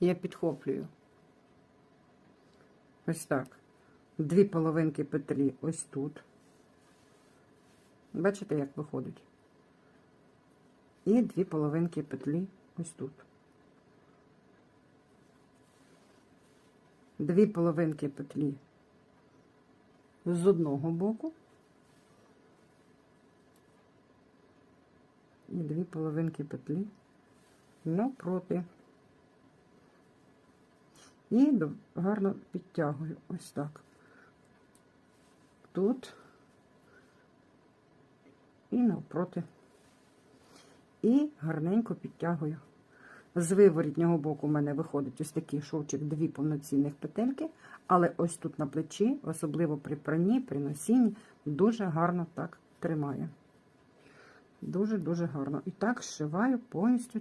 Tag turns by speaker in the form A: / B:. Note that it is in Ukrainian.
A: Я підхоплюю. Ось так. Дві половинки петлі ось тут. Бачите, як виходить? І дві половинки петлі ось тут. Дві половинки петлі з одного боку. І дві половинки петлі навпроти. І гарно підтягую ось так. Тут і навпроти. І гарненько підтягую. З виворітнього боку у мене виходить ось такий шовчик, дві повноцінних петельки, але ось тут на плечі, особливо при пранні, при носінні, дуже гарно так тримає. Дуже-дуже гарно. І так зшиваю повністю